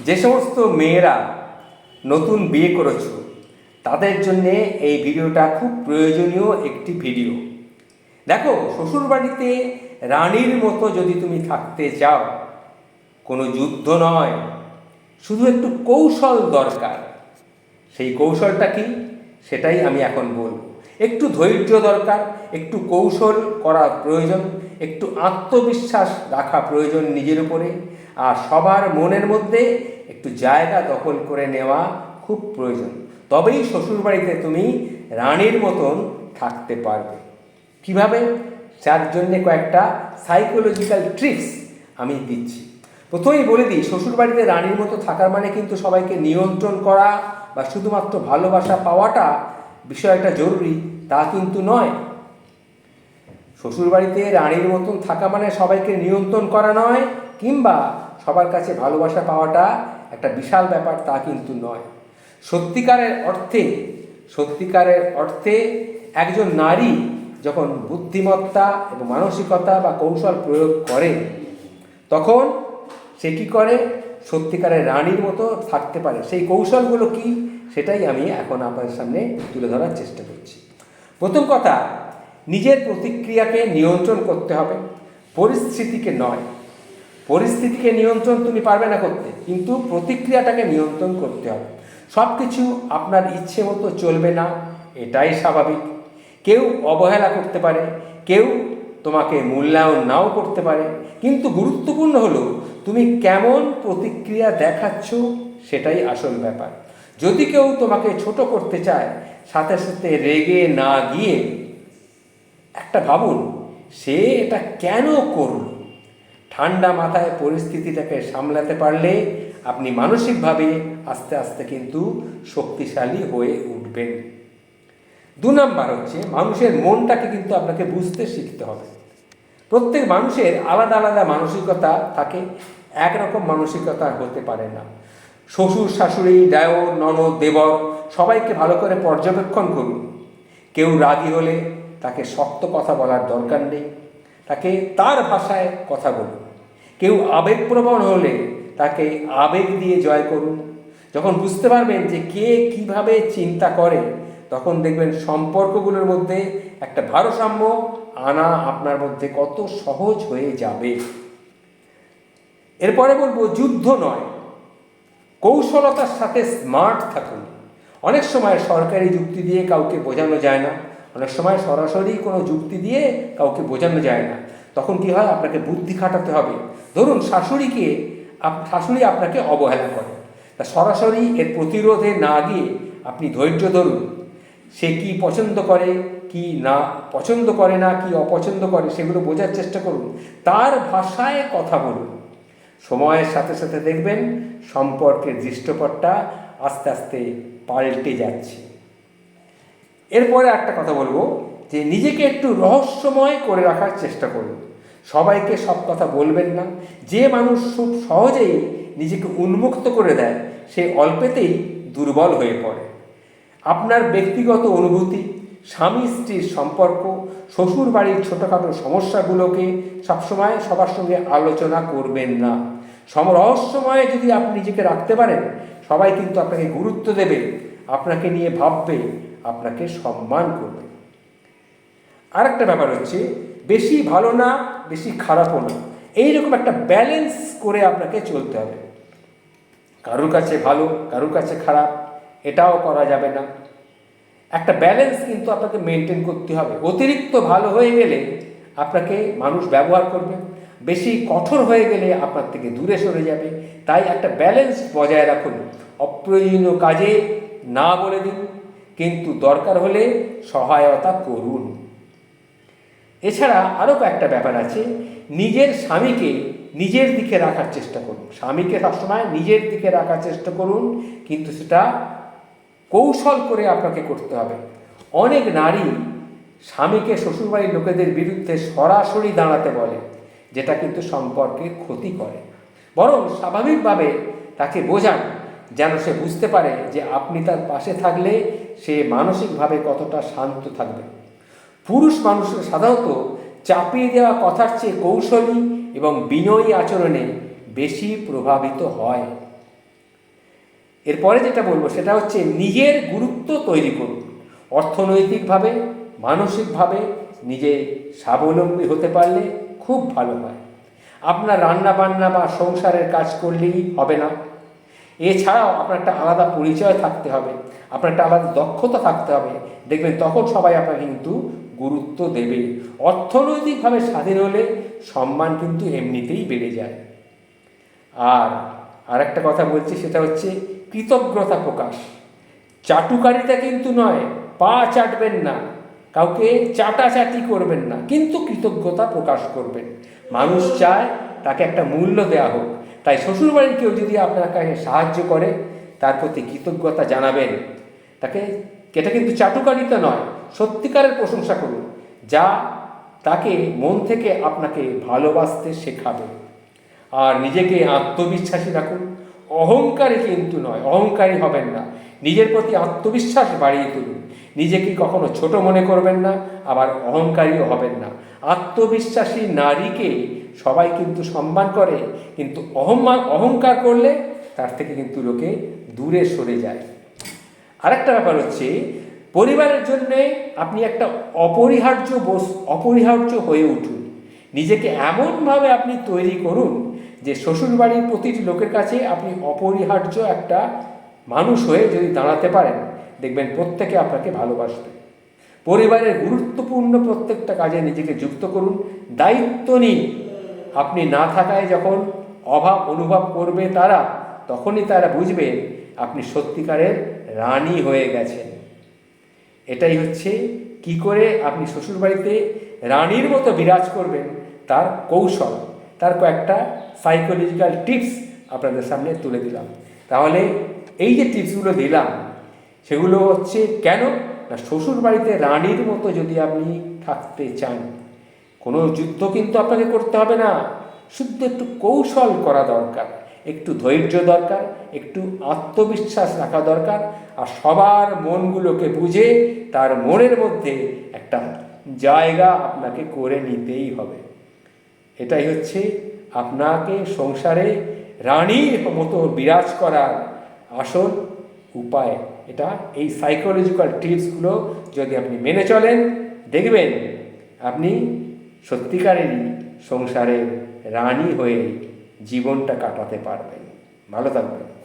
যে সমস্ত মেয়েরা নতুন বিয়ে করেছ, তাদের জন্যে এই ভিডিওটা খুব প্রয়োজনীয় একটি ভিডিও। দেখো, শ্বশুরবাড়িতে রানীর মতো যদি তুমি থাকতে চাও, কোনো যুদ্ধ নয়, শুধু একটু কৌশল দরকার। সেই কৌশলটা কি? সেটাই আমি এখন বলব। একটু ধৈর্য দরকার, একটু কৌশল করা প্রয়োজন একটু আত্মবিশ্বাস রাখা প্রয়োজন নিজের উপরে আর সবার মনের মধ্যে একটু জায়গা দখল করে নেওয়া খুব প্রয়োজন। তবেই শ্বশুরবাড়িতে তুমি রানীর মতন থাকতে পারবে। কীভাবে? যার জন্যে কয়েকটা সাইকোলজিক্যাল ট্রিক্স আমি দিচ্ছি। প্রথমেই বলে দিই, শ্বশুরবাড়িতে রানীর মতো থাকার মানে কিন্তু সবাইকে নিয়ন্ত্রণ করা বা শুধুমাত্র ভালোবাসা পাওয়াটা বিষয়টা জরুরি, তা কিন্তু নয়। শ্বশুরবাড়িতে রানীর মতন থাকা মানে সবাইকে নিয়ন্ত্রণ করা নয়, কিংবা সবার কাছে ভালোবাসা পাওয়াটা একটা বিশাল ব্যাপার তা কিন্তু নয়। সত্যিকারের অর্থে সত্যিকারের অর্থে একজন নারী যখন বুদ্ধিমত্তা এবং মানসিকতা বা কৌশল প্রয়োগ করে, তখন সে কী করে? সত্যিকারের রানীর মতো থাকতে পারে। সেই কৌশলগুলো কি? সেটাই আমি এখন আপনাদের সামনে তুলে ধরার চেষ্টা করছি। প্রথম কথা নিজের প্রতিক্রিয়াকে নিয়ন্ত্রণ করতে হবে। পরিস্থিতিকে নয়। পরিস্থিতিকে নিয়ন্ত্রণ তুমি পারবে না করতে, কিন্তু প্রতিক্রিয়াটাকে নিয়ন্ত্রণ করতে হবে। সব কিছু আপনার ইচ্ছে মতো চলবে না, এটাই স্বাভাবিক। কেউ অবহেলা করতে পারে, কেউ তোমাকে মূল্যায়ন নাও করতে পারে, কিন্তু গুরুত্বপূর্ণ হলো তুমি কেমন প্রতিক্রিয়া দেখাচ্ছ সেটাই আসল ব্যাপার। যদি কেউ তোমাকে ছোট করতে চায়, সাথে সাথে রেগে না গিয়ে একটা ভাবুন সে এটা কেন করল? ঠান্ডা মাথায় পরিস্থিতিটাকে সামলাতে পারলে আপনি মানসিকভাবে আস্তে আস্তে কিন্তু শক্তিশালী হয়ে উঠবেন। দু নাম্বার হচ্ছে, মানুষের মনটাকে কিন্তু আপনাকে বুঝতে শিখতে হবে। প্রত্যেক মানুষের আলাদা আলাদা মানসিকতা থাকে, একরকম মানসিকতা হতে পারে না। শ্বশুর, শাশুড়ি ডায়র ননদ, দেবর, সবাইকে ভালো করে পর্যবেক্ষণ করুন। কেউ রাগী হলে তাকে শক্ত কথা বলার দরকার নেই। তাকে তার ভাষায় কথা বলুন। কেউ আবেগপ্রবণ হলে তাকে আবেগ দিয়ে জয় করুন। যখন বুঝতে পারবেন যে কে কীভাবে চিন্তা করে, তখন দেখবেন সম্পর্কগুলোর মধ্যে একটা ভারসাম্য আনা আপনার মধ্যে কত সহজ হয়ে যাবে। এরপরে বলব, যুদ্ধ নয়। কৌশলতার সাথে স্মার্ট থাকুন। অনেক সময় সরকারি যুক্তি দিয়ে কাউকে বোঝানো যায় না। অনেক সময় সরাসরি কোনো যুক্তি দিয়ে কাউকে বোঝানো যায় না। তখন কি হয়? আপনাকে বুদ্ধি খাটাতে হবে। ধরুন শাশুড়িকে শাশুড়ি আপনাকে অবহেলা করে। তা সরাসরি এর প্রতিরোধে না গিয়ে আপনি ধৈর্য ধরুন। সে কি পছন্দ করে, কি না পছন্দ করে না, কি অপছন্দ করে সেগুলো বোঝার চেষ্টা করুন। তার ভাষায় কথা বলুন। সময়ের সাথে সাথে দেখবেন সম্পর্কের দৃষ্টপটটা আস্তে আস্তে পাল্টে যাচ্ছে। এরপরে একটা কথা বলব, যে নিজেকে একটু রহস্যময় করে রাখার চেষ্টা করুন। সবাইকে সব কথা বলবেন না। যে মানুষ খুব সহজেই নিজেকে উন্মুক্ত করে দেয়, সে অল্পেতেই দুর্বল হয়ে পড়ে। আপনার ব্যক্তিগত অনুভূতি, স্বামী স্ত্রীর সম্পর্ক, শ্বশুর বাড়ির ছোটোখাটো সমস্যাগুলোকে সবসময় সবার সঙ্গে আলোচনা করবেন না। সম রহস্যময় যদি আপনি নিজেকে রাখতে পারেন, সবাই কিন্তু আপনাকে গুরুত্ব দেবে, আপনাকে নিয়ে ভাববে আপনাকে সম্মান করবে। আরেকটা ব্যাপার হচ্ছে, বেশি ভালো না, বেশি খারাপও না। এইরকম একটা ব্যালেন্স করে আপনাকে চলতে হবে। কারোর কাছে ভালো, কারোর কাছে খারাপ, এটাও করা যাবে না। একটা ব্যালেন্স কিন্তু আপনাকে মেনটেন করতে হবে। অতিরিক্ত ভালো হয়ে গেলে আপনাকে মানুষ ব্যবহার করবে। বেশি কঠোর হয়ে গেলে আপনার থেকে দূরে সরে যাবে। তাই একটা ব্যালেন্স বজায় রাখুন। অপ্রয়োজনীয় কাজে না বলে দিন। কিন্তু দরকার হলে সহায়তা করুন। এছাড়া আরও কয়েকটা ব্যাপার আছে। নিজের স্বামীকে নিজের দিকে রাখার চেষ্টা করুন। স্বামীকে সবসময় নিজের দিকে রাখার চেষ্টা করুন, কিন্তু সেটা কৌশল করে আপনাকে করতে হবে। অনেক নারী স্বামীকে শ্বশুরবাড়ির লোকেদের বিরুদ্ধে সরাসরি দাঁড়াতে বলে, যেটা কিন্তু সম্পর্কে ক্ষতি করে। বরং স্বাভাবিকভাবে তাকে বোঝান, যেন সে বুঝতে পারে যে আপনি তার পাশে থাকলে সে মানসিকভাবে কতটা শান্ত থাকবে। পুরুষ মানুষের সাধারণত চাপিয়ে দেওয়া কথার চেয়ে কৌশলী এবং বিনয়ী আচরণে বেশি প্রভাবিত হয়। এরপরে যেটা বলব, সেটা হচ্ছে নিজের গুরুত্ব তৈরি করুন। অর্থনৈতিকভাবে, মানসিকভাবে নিজে স্বাবলম্বী হতে পারলে খুব ভালো হয়। আপনার রান্না বান্না বা সংসারের কাজ করলেই হবে না। এছাড়াও আপনার একটা আলাদা পরিচয় থাকতে হবে, আপনার একটা আলাদা দক্ষতা থাকতে হবে। দেখবেন তখন সবাই আপনাকে কিন্তু গুরুত্ব দেবে। অর্থনৈতিকভাবে স্বাধীন হলে সম্মান কিন্তু এমনিতেই বেড়ে যায়। আর আরেকটা কথা বলছি, সেটা হচ্ছে কৃতজ্ঞতা প্রকাশ। চাটুকারিতা কিন্তু নয়, পা চাটবেন না, কাউকে চাটাচাটি করবেন না, কিন্তু কৃতজ্ঞতা প্রকাশ করবেন। মানুষ চায় তাকে একটা মূল্য দেওয়া হোক। তাই শ্বশুরবাড়ির কেউ যদি আপনাকে সাহায্য করে, তার প্রতি কৃতজ্ঞতা জানাবেন। তাকে, এটা কিন্তু চাটুকারিতা নয়, সত্যিকারের প্রশংসা করুন, যা তাকে মন থেকে আপনাকে ভালোবাসতে শেখাবে। আর নিজেকে আত্মবিশ্বাসী রাখুন, অহংকারী কিন্তু নয়, অহংকারী হবেন না। নিজের প্রতি আত্মবিশ্বাস বাড়িয়ে তুলুন, নিজেকে কখনো ছোট মনে করবেন না, আবার অহংকারীও হবেন না। আত্মবিশ্বাসী নারীকে সবাই কিন্তু সম্মান করে, কিন্তু অহম্মান অহংকার করলে তার থেকে কিন্তু লোকে দূরে সরে যায়। আরেকটা ব্যাপার হচ্ছে, পরিবারের জন্য আপনি একটা অপরিহার্য বস অপরিহার্য হয়ে উঠুন। নিজেকে এমনভাবে আপনি তৈরি করুন যে শ্বশুরবাড়ির প্রতিটি লোকের কাছে আপনি অপরিহার্য একটা মানুষ হয়ে যদি দাঁড়াতে পারেন, দেখবেন প্রত্যেকে আপনাকে ভালোবাসবে। পরিবারের গুরুত্বপূর্ণ প্রত্যেকটা কাজে নিজেকে যুক্ত করুন, দায়িত্ব নিন। আপনি না থাকায় যখন অভাব অনুভব করবে তারা, তখনই তারা বুঝবে আপনি সত্যিকারের রানী হয়ে গেছেন। এটাই হচ্ছে কি করে আপনি শ্বশুরবাড়িতে রানীর মতো বিরাজ করবেন, তার কৌশল, তার কয়েকটা সাইকোলজিক্যাল টিপস আপনাদের সামনে তুলে দিলাম। তাহলে এই যে টিপসগুলো দিলাম, সেগুলো হচ্ছে কেন? না, শ্বশুরবাড়িতে রানীর মতো যদি আপনি থাকতে চান কোনো যুদ্ধ কিন্তু আপনাকে করতে হবে না। শুধু একটু কৌশল করা দরকার, একটু ধৈর্য দরকার, একটু আত্মবিশ্বাস রাখা দরকার আর সবার মনগুলোকে বুঝে তার মনের মধ্যে একটা জায়গা আপনাকে করে নিতেই হবে। এটাই হচ্ছে আপনাকে সংসারে রানীর মতো বিরাজ করার আসল উপায়। এটা এই সাইকোলজিক্যাল টিপসগুলো যদি আপনি মেনে চলেন, দেখবেন আপনি সত্যিকারেরই সংসারের রানী হয়ে জীবনটা কাটাতে পারবেন। ভালো থাকবেন।